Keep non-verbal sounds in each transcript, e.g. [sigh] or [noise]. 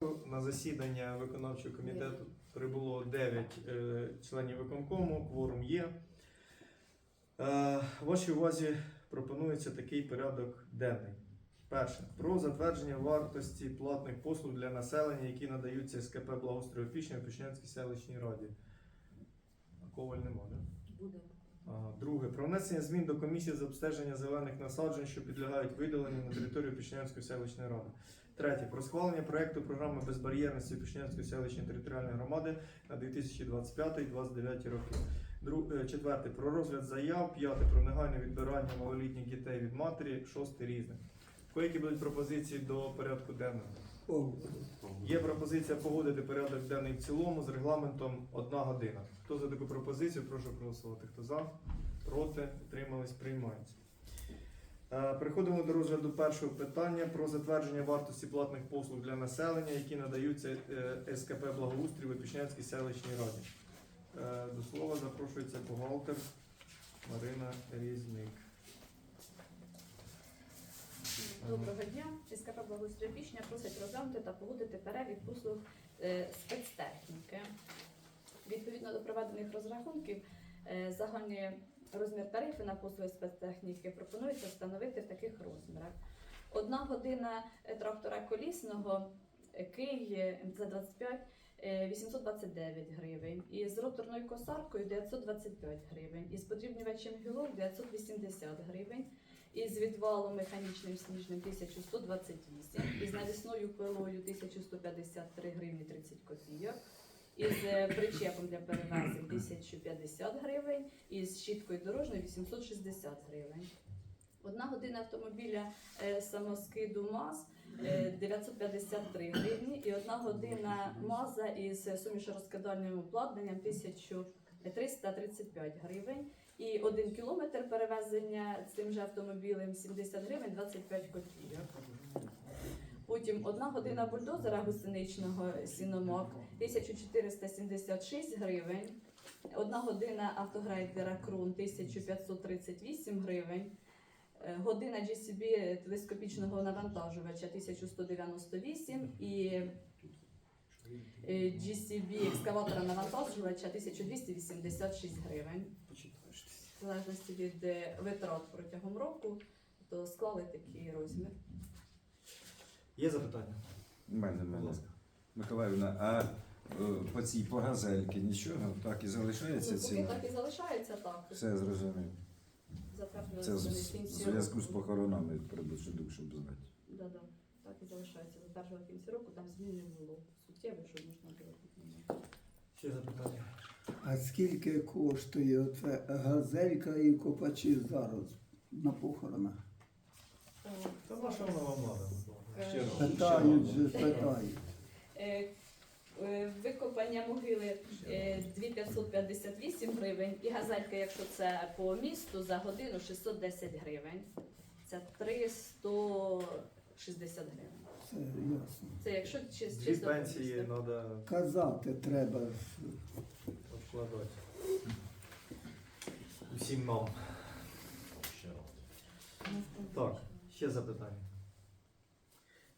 На засідання виконавчого комітету прибуло 9 е, членів виконкому, кворум є. Е, Вашій увазі пропонується такий порядок денний. Перше. Про затвердження вартості платних послуг для населення, які надаються СКП Благоустрою Пішня в Пішнянській селищній раді. Коваль нема, да? Буде. Друге. Про внесення змін до комісії з обстеження зелених насаджень, що підлягають видаленню на територію Пішнянської селищної ради. Третє. Про схвалення проекту програми безбар'єрності Пішнянської селищної територіальної громади на 2025-2029 роки. Е, Четверте. Про розгляд заяв. П'яте. Про негайне відбирання малолітніх дітей від матері. Шосте різне. Які будуть пропозиції до порядку денного? Є пропозиція погодити порядок денний в цілому з регламентом одна година. Хто за таку пропозицію, прошу проголосувати. Хто за, проти, утримались, приймається. Е, Переходимо до розгляду першого питання про затвердження вартості платних послуг для населення, які надаються е, СКП Благоустрій в Пішнянській селищній раді. Е, До слова запрошується бухгалтер Марина Різник. Доброго дня. СКП Благоустрій Пішня просить розглянути та погодити перелік послуг спецтехніки. Відповідно до проведених розрахунків, загальний розмір тарифу на послуги спецтехніки. Пропонується встановити в таких розмірах. Одна година е, трактора колісного е, Київ за 25 е, 829 гривень, і з роторною косаркою 925 гривень, і з подрібнювачем гілок 980 гривень, і з відвалом механічним сніжним 1128, і з навісною пилою 1153 гривні 30 копійок, і з е, причепом для перевезень 1050 гривень, і з щіткою дорожньою 860 гривень. Одна година автомобіля е, самоскиду МАЗ е, 953 гривні, і одна година МАЗа із сумішорозкидальним обладнанням 1335 гривень. І один кілометр перевезення цим же автомобілем 70 гривень 25 копійок. Потім одна година бульдозера гусеничного сіномок 1476 гривень. Одна година автогрейдера Крун 1538 гривень. Е, Година GCB телескопічного навантажувача 1198 і е, GCB екскаватора навантажувача 1286 гривень. В залежності від е, витрат протягом року, то склали такий розмір. Є запитання? У мене, Будь ласка. Миколаївна, а е, по цій по газельки нічого так і залишається Ну, ціна? так і залишається так. Все зрозумів. Затверджувалися Це в зв'язку з похоронами прибувши дух, щоб знати. Да, да. Так і залишається. Затверджували кінці року, там змін не було суттєво, щоб можна було. Ще запитання. А скільки коштує оце газелька і копачі зараз на похоронах? Та на що воно вам? Е, Питають же, питають. Е, е, Викопання могили е, 2558 гривень і газелька, якщо це по місту, за годину 610 гривень. Це 360 гривень. Це ясно. Це якщо чи- Дві чисто по пенсії місту. треба Казати треба. обкладати. Усім нам. Так, ще запитання.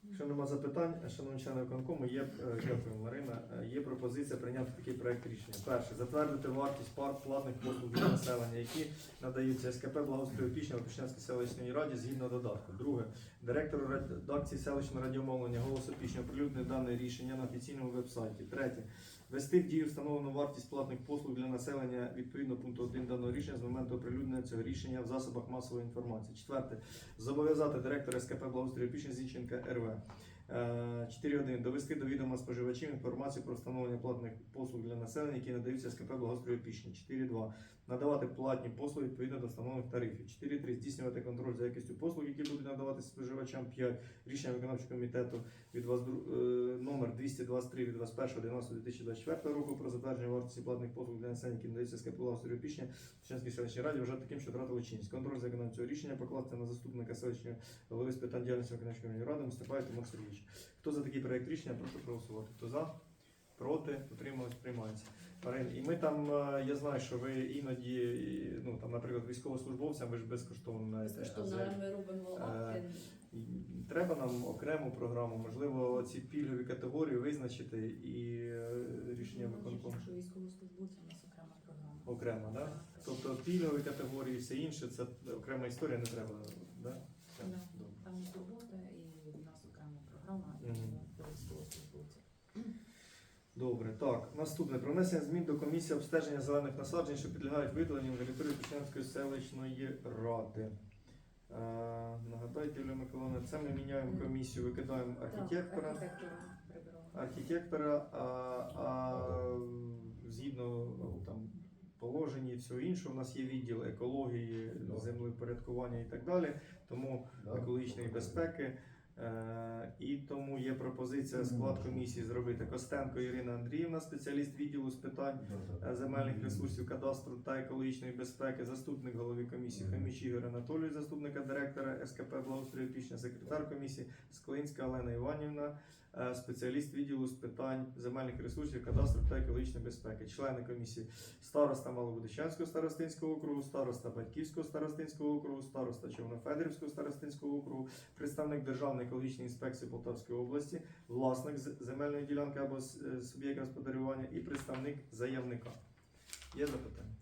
Якщо нема запитань, шановні члени виконкому, є, е, дякую, Марина, е, є пропозиція прийняти такий проект рішення. Перше, затвердити вартість пар платних послуг для населення, які надаються СКП благоустрою Пішня в Пішнянській селищній раді згідно додатку. Друге, директору редакції селищного радіомовлення голосу Пішня оприлюднити дане рішення на офіційному вебсайті. Третє, ввести в дію встановлену вартість платних послуг для населення відповідно пункту 1 даного рішення з моменту оприлюднення цього рішення в засобах масової інформації. Четверте, зобов'язати директора СКП благоустрою Пішня Зінченка РВ. time. Е, 4.1. Довести до відома споживачів інформацію про встановлення платних послуг для населення, які надаються СКП благоустрою Пішня. 4.2. Надавати платні послуги відповідно до встановлених тарифів. 4.3. Здійснювати контроль за якістю послуг, які будуть надаватися споживачам. 5. Рішення виконавчого комітету від вас е, номер 223 від 21.11.2024 року про затвердження вартості платних послуг для населення, які надаються СКП благоустрою Пішня Чеченській селищній раді вважати таким, що втратили чинність. Контроль за виконанням цього рішення покласти на заступника селищної голови з питань діяльності виконавчої ради Мустафа Тимур Сергійович. Хто за такий проект рішення, прошу проголосувати. Хто за? Проти, утримались, приймається. Марин, і ми там, е, я знаю, що ви іноді, ну там, наприклад, військовослужбовцям ви ж безкоштовно Безкоштовно ми робимо Е, акти. Треба нам окрему програму, можливо, ці пільгові категорії визначити і е, рішення виконкому Якщо військовослужбовцям у нас окрема програма. окремо, да? Тобто пільгові категорії, все інше, це окрема історія, не треба, да? Все, Да. Там є турбота і у нас окрема програма і Мгм. для військовослужбовців. Добре, так. Наступне. Про внесення змін до комісії обстеження зелених насаджень, що підлягають видаленню на території Печерської селищної ради. Е, нагадайте, Юлія Миколаївна, це ми міняємо комісію, викидаємо архітектора. архітектора архітектора, а, а згідно ну, там положень і всього іншого, у нас є відділ екології, землепорядкування і так далі, тому екологічної безпеки. Е, і тому є пропозиція склад комісії зробити Костенко Ірина Андріївна, спеціаліст відділу з питань е, земельних ресурсів, кадастру та екологічної безпеки, заступник голови комісії Хаміч Ігор Анатолій, заступника директора СКП Благоустрою Пічня, секретар комісії Склинська Олена Іванівна, е, спеціаліст відділу з питань земельних ресурсів, кадастру та екологічної безпеки, члени комісії староста Малобудищанського старостинського округу, староста Батьківського старостинського округу, староста Човнофедерівського старостинського округу, представник Державної екологічної інспекції Полтавської області, власник земельної ділянки або е, суб'єкт господарювання і представник заявника. Є запитання?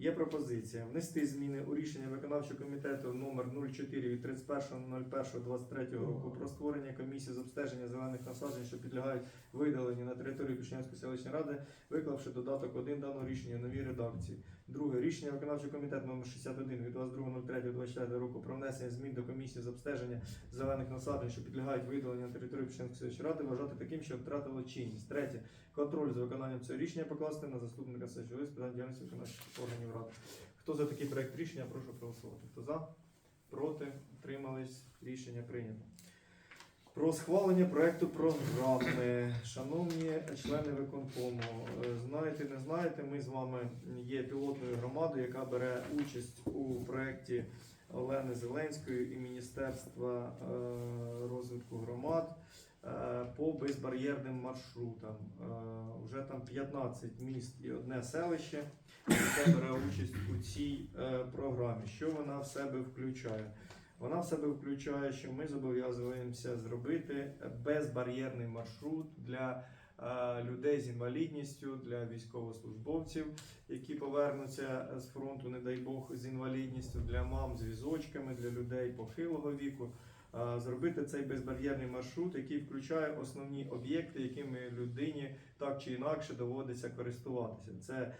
Є пропозиція внести зміни у рішення виконавчого комітету номер 04 від 31.01.23 року про створення комісії з обстеження зелених насаджень, що підлягають видаленню на території Пішнянської селищної ради, виклавши додаток 1 даного рішення в новій редакції. Друге рішення виконавчого комітету номер 61 від 22.03.24 року про внесення змін до комісії з обстеження зелених насаджень, що підлягають видаленню на території селищної ради, вважати таким, що втратило чинність. Третє. Контроль за виконанням цього рішення покласти на заступника сесії з питань діяльності виконавчих органів ради. Хто за такий проект рішення, прошу проголосувати. Хто за? Проти? Утримались? Рішення прийнято. Про схвалення проекту програми. Шановні члени виконкому, е, знаєте, не знаєте, ми з вами є пілотною громадою, яка бере участь у проєкті Олени Зеленської і Міністерства е, розвитку громад е, по безбар'єрним маршрутам. Е, Вже там 15 міст і одне селище, яке бере участь у цій програмі. Що вона в себе включає? Вона в себе включає, що ми зобов'язуємося зробити безбар'єрний маршрут для е, людей з інвалідністю, для військовослужбовців, які повернуться з фронту, не дай Бог, з інвалідністю, для мам з візочками, для людей похилого віку. Е, Зробити цей безбар'єрний маршрут, який включає основні об'єкти, якими людині так чи інакше доводиться користуватися. Це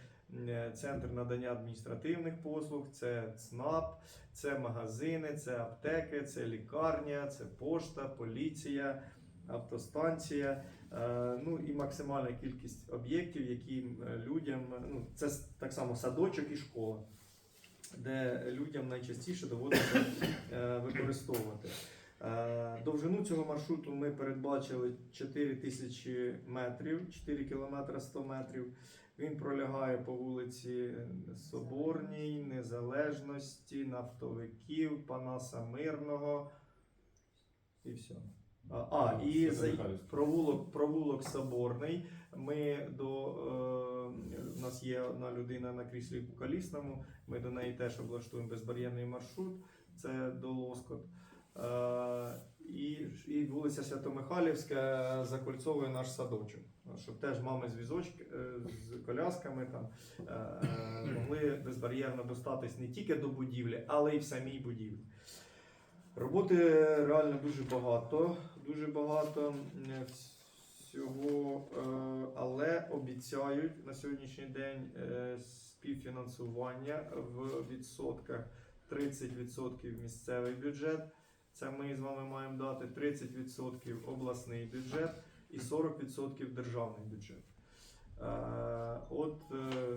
центр надання адміністративних послуг, це ЦНАП, це магазини, це аптеки, це лікарня, це пошта, поліція, автостанція. Е, Ну і максимальна кількість об'єктів, які е, людям, е, ну це так само садочок і школа, де людям найчастіше доводиться е, використовувати. Е, Довжину цього маршруту ми передбачили 4 тисячі метрів, 4 кілометри 100 метрів. Він пролягає по вулиці Соборній, Незалежності, Нафтовиків, Панаса Мирного і все. А, а і за, провулок, провулок Соборний. Ми до е, у нас є одна людина на кріслі колісному. Ми до неї теж облаштуємо безбар'єрний маршрут. Це до Лоскот. Е, і, і вулиця Свято-Михайлівська закольцовує наш садочок, щоб теж мами з візочки е, з колясками там е, могли безбар'єрно достатись не тільки до будівлі, але й в самій будівлі. Роботи реально дуже багато, дуже багато всього, але обіцяють на сьогоднішній день співфінансування в відсотках 30% місцевий бюджет. Це ми з вами маємо дати 30% обласний бюджет і 40% державний бюджет. Е, От е,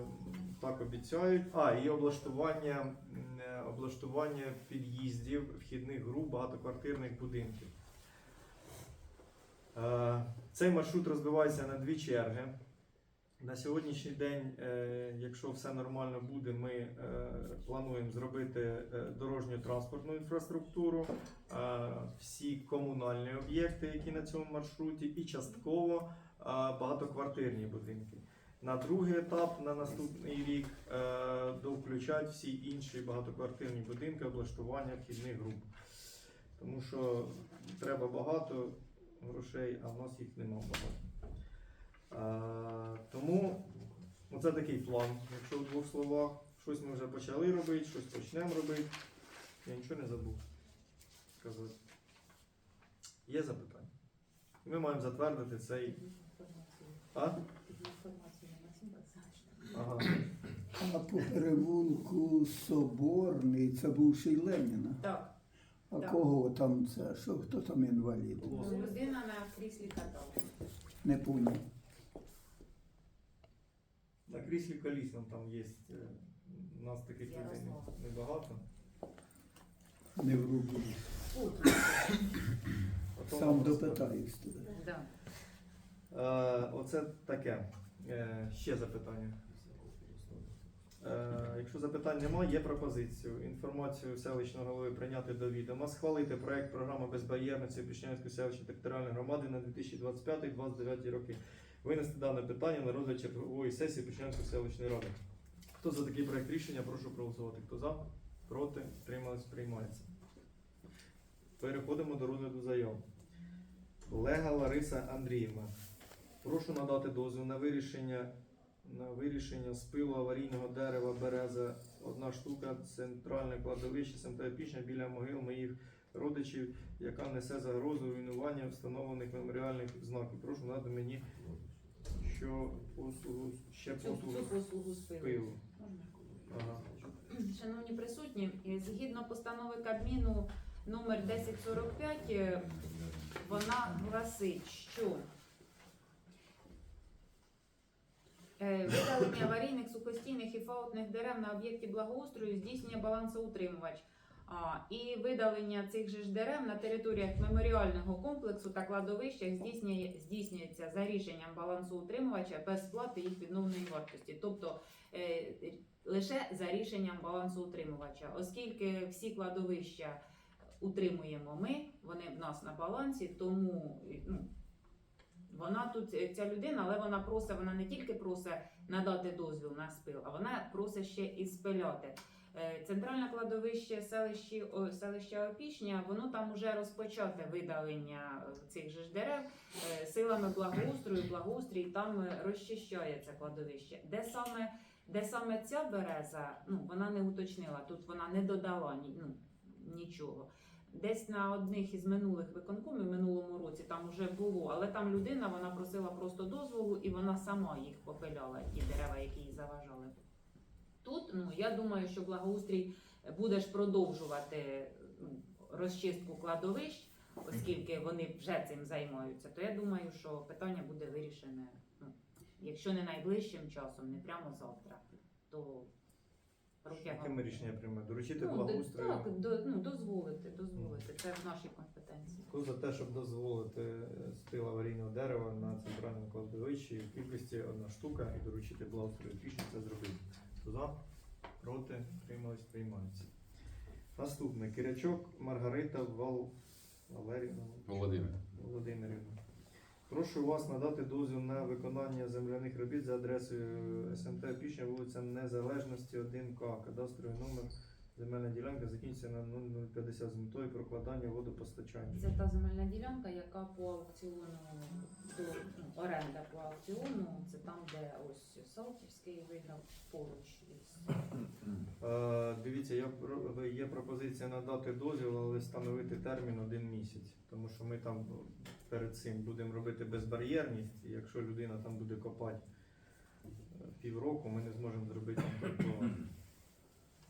так обіцяють. А, і облаштування, е, облаштування під'їздів, вхідних груп багатоквартирних будинків. Цей маршрут розбивається на дві черги. На сьогоднішній день, е, якщо все нормально буде, ми е, плануємо зробити е, дорожню транспортну інфраструктуру, всі комунальні об'єкти, які на цьому маршруті, і частково багатоквартирні будинки. На другий етап, на наступний рік, довключать всі інші багатоквартирні будинки, облаштування вхідних груп. Тому що треба багато грошей, а в нас їх нема багато. Тому оце такий план. Якщо в двох словах, щось ми вже почали робити, щось почнемо робити. Я нічого не забув сказати. Є запитання? Ми маємо затвердити цей. А? Ага. А по перевулку Соборний це бувший Леніна. Так. А Так. кого там це? Що хто там інвалід? Людина на кріслі катала. Не поняв. На кріслі колісному там є. е, У нас таких людей небагато. Не врубую. Сам допитаюсь туди. Да. Е, оце таке. Е, ще запитання. Е, якщо запитань немає, є пропозицію. Інформацію селищного голови прийняти до відома, схвалити проект програми безбар'єрності Пішнянської селищної територіальної громади на 2025-2029 роки. Винести дане питання на розгляд чергової сесії Пішнянської селищної ради. Хто за такий проект рішення, прошу проголосувати. Хто за, проти, тримались, приймається. Переходимо до розгляду заяв. Лега Лариса Андріївна. Прошу надати дозвіл на вирішення на вирішення спилу аварійного дерева береза. Одна штука, центральне кладовище СМТ біля могил моїх родичів, яка несе загрозу руйнування встановлених меморіальних знаків. Прошу надати мені що послугу ще Цю, послугу цю послугу спилу. Ага. Шановні присутні, е, згідно постанови Кабміну номер 1045, е, вона гласить, що е, видалення аварійних, сухостійних і фаутних дерев на об'єкті благоустрою здійснює балансоутримувач. І видалення цих же ж дерев на територіях меморіального комплексу та кладовищах здійснює, здійснюється за рішенням балансоутримувача без сплати їх відновної вартості. Тобто е, лише за рішенням балансоутримувача, оскільки всі кладовища утримуємо ми, вони в нас на балансі, тому ну, вона тут е, ця людина, але вона просить, вона не тільки просить надати дозвіл на спил, а вона просить ще і спиляти. Е, Центральне кладовище селищі, селища Опішня, воно там уже розпочате видалення е, цих же ж дерев е, силами благоустрою. Благоустрій там розчищає це кладовище. Де саме де саме ця береза, ну вона не уточнила, тут вона не додала ну, нічого. Десь на одних із минулих виконкомів минулому році там вже було, але там людина вона просила просто дозволу і вона сама їх попиляла, ті дерева, які їй заважали. Тут ну я думаю, що благоустрій буде ж продовжувати ну, розчистку кладовищ, оскільки вони вже цим займаються, то я думаю, що питання буде вирішене, ну, якщо не найближчим часом, не прямо завтра, то Яке ми рішення приймемо? Доручити Ну, благоустрою. так, до, ну, дозволити, дозволити. Це в нашій компетенції. Хто за те, щоб дозволити спил аварійного дерева на центральному кладовищі в кількості одна штука і доручити благоустрою пішні це зробити. Хто за? Проти? Тримались, приймається. Наступне. Кирячок Маргарита Вал... Валерівна Володимир. Володимирівна. Прошу вас надати дозвіл на виконання земляних робіт за адресою СМТ Пішня, вулиця Незалежності 1К. Кадастровий номер земельна ділянка закінчиться на 0050 з метою прокладання водопостачання. Це та земельна ділянка, яка по аукціону до ну, оренда по аукціону. Це там, де ось Салтівський виграв поруч із Е, Дивіться, я про- є пропозиція надати дозвіл, але встановити термін один місяць, тому що ми там перед цим будемо робити безбар'єрність, і якщо людина там буде копати е, півроку, ми не зможемо зробити там тротуар. [clears throat]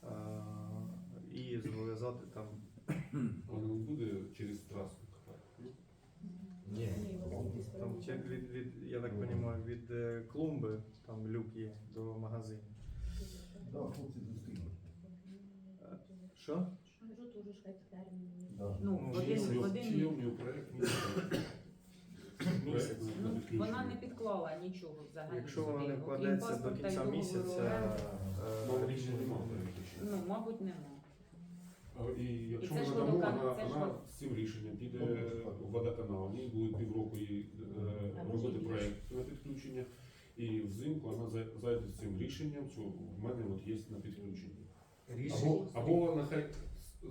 Е, І зобов'язати там. Не буде через трасу копати. Ні. Там чи від, від, я так розумію, від е, клумби там люк є до магазину. Е, Що? ну, Ну, один, один Чи є у нього? Місяць. Ну, підключення. Вона не підклала нічого взагалі. Якщо вона не окрім вкладеться до паспорта і кінця договору місяця, оренди. Рішення немає. Ну, мабуть, нема. І якщо це надамо, водоканал, вона, це ж вона вод- з цим рішенням піде в водоканал, вони будуть півроку їй е, А може робити і проєкт на підключення, і взимку вона зай- зайде з цим рішенням, що в мене от є на підключення. рішення. Або, або вона хай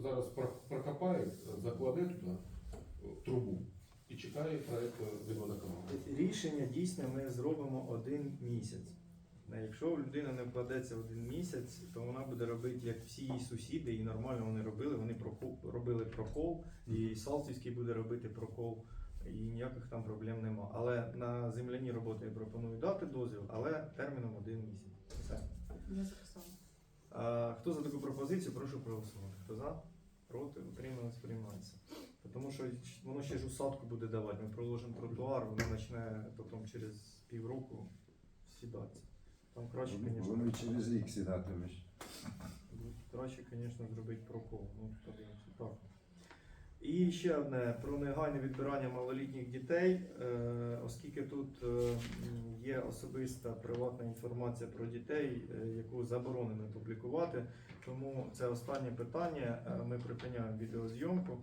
зараз про- прокопає, закладе туди е, трубу і чекає проєкт від водоканалу. Рішення дійсне ми зробимо один місяць. Якщо людина не вкладеться в один місяць, то вона буде робити, як всі її сусіди, і нормально вони робили. Вони прокол, робили прокол, і Салтівський буде робити прокол, і ніяких там проблем нема. Але на земляні роботи я пропоную дати дозвіл, але терміном один місяць. Все. Я записала. А, хто за таку пропозицію, прошу проголосувати. Хто за? Проти, утрималось, приймається. Тому що воно ще ж усадку буде давати. Ми проложимо тротуар, воно почне потім через півроку сідатися. Там краще, звісно, Воно через рік сідатимеш. краще, звісно, зробити прокол. Ну. Так. І ще одне про негайне відбирання малолітніх дітей, е, оскільки тут е, є особиста приватна інформація про дітей, е, яку заборонено публікувати. Тому це останнє питання. Ми припиняємо відеозйомку.